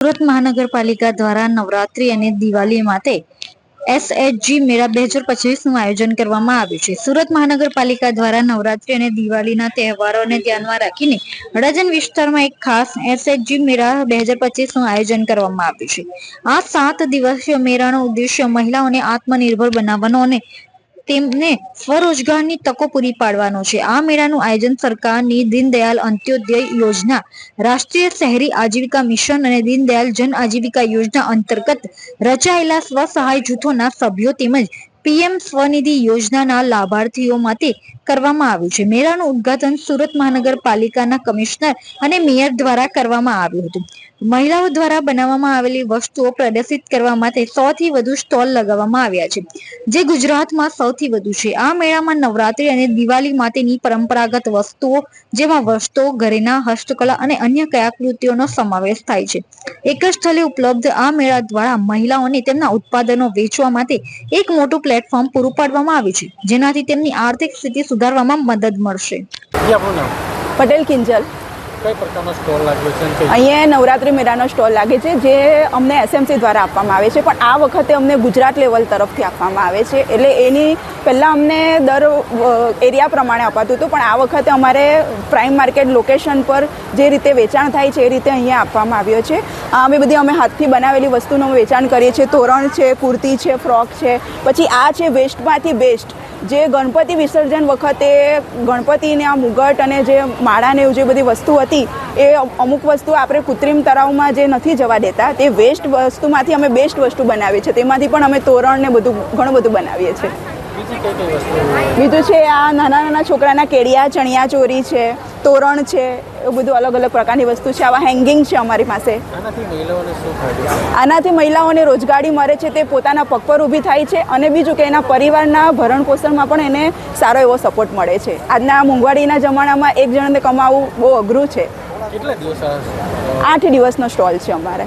સુરત મહાનગરપાલિકા દ્વારા નવરાત્રી અને દિવાળી માટે એસએચજી મેળા બે હજાર પચીસનું આયોજન કરવામાં આવ્યું છે. સુરત મહાનગરપાલિકા દ્વારા નવરાત્રી અને દિવાળીના તહેવારોને ધ્યાનમાં રાખીને હડાજન વિસ્તારમાં એક ખાસ એસએચજી મેળા બે હજાર પચીસનું આયોજન કરવામાં આવ્યું છે. આ સાત દિવસીય મેળાનો ઉદ્દેશ્ય મહિલાઓને આત્મનિર્ભર બનાવવાનો અને તેમને સ્વરોજગારની તકો પૂરી પાડવાનો છે. આ મેળાનું આયોજન સરકારની દીનદયાલ અંત્યોદય યોજના, રાષ્ટ્રીય શહેરી આજીવિકા મિશન અને દીનદયાલ જન આજીવિકા યોજના અંતર્ગત રચાયેલા સ્વસહાય જૂથોના સભ્યો તેમજ પીએમ સ્વનિધિ યોજનાના લાભાર્થીઓ માટે કરવામાં આવ્યું છે. મેળાનું ઉદ્ઘાટન સુરત મહાનગરપાલિકાના કમિશનર અને મેયર દ્વારા કરવામાં આવ્યું હતું. મહિલાઓ દ્વારા બનાવવામાં આવેલી વસ્તુઓ પ્રદર્શિત કરવા માટે સો થી વધુ સ્ટોલ લગાવવામાં આવ્યા છે, જે ગુજરાતમાં સૌથી વધુ છે. આ મેળામાં નવરાત્રી અને દિવાળી માટેની પરંપરાગત વસ્તુઓ જેમાં વસ્તુઓ ઘરેના હસ્તકલા અને અન્ય કલાકૃતિઓનો સમાવેશ થાય છે. એક જ સ્થળે ઉપલબ્ધ આ મેળા દ્વારા મહિલાઓને તેમના ઉત્પાદનો વેચવા માટે એક મોટું પ્લેટફોર્મ પૂરું પાડવામાં આવ્યું છે જેનાથી તેમની આર્થિક સ્થિતિ સુધારવામાં મદદ મળશે. પટેલ કિંજલ. કઈ પ્રકારનો સ્ટોલ લાગ્યો છે અહીંયા નવરાત્રિ મેળાનો સ્ટોલ લાગે છે, જે અમને એસએમસી દ્વારા આપવામાં આવે છે, પણ આ વખતે અમને ગુજરાત લેવલ તરફથી આપવામાં આવે છે. એટલે એની પહેલાં અમને દર એરિયા પ્રમાણે અપાતું હતું, પણ આ વખતે અમારે પ્રાઇમ માર્કેટ લોકેશન પર જે રીતે વેચાણ થાય છે, એ રીતે અહીંયા આપવામાં આવ્યો છે. અમે બધી, અમે હાથથી બનાવેલી વસ્તુનું વેચાણ કરીએ છીએ. તોરણ છે, કુર્તી છે, ફ્રોક છે. પછી આ છે વેસ્ટમાંથી બેસ્ટ જે ગણપતિ વિસર્જન વખતે ગણપતિને આ મુગટ અને જે માળાને એવું જે બધી વસ્તુ હતી એ અમુક વસ્તુ આપણે કૃત્રિમ તળાવમાં જે નથી જવા દેતા તે વેસ્ટ વસ્તુમાંથી અમે બેસ્ટ વસ્તુ બનાવીએ છીએ. તેમાંથી પણ અમે તોરણ ને બધું ઘણું બધું બનાવીએ છીએ. બીજી છે આ નાના નાના છોકરાના કેડિયા ચણિયા ચોરી છે. તોરણ છે એવું બધું અલગ અલગ પ્રકારની વસ્તુ છે. આવા હેંગિંગ છે અમારી પાસે. આનાથી મહિલાઓને રોજગારી મળે છે તે પોતાના પગ પર ઊભી થાય છે અને બીજું કે એના પરિવારના ભરણ પોષણમાં પણ એને સારો એવો સપોર્ટ મળે છે. આજના મોંઘવારીના જમાનામાં એક જણને કમાવવું બહુ અઘરું છે. આઠ દિવસનો સ્ટોલ છે અમારે.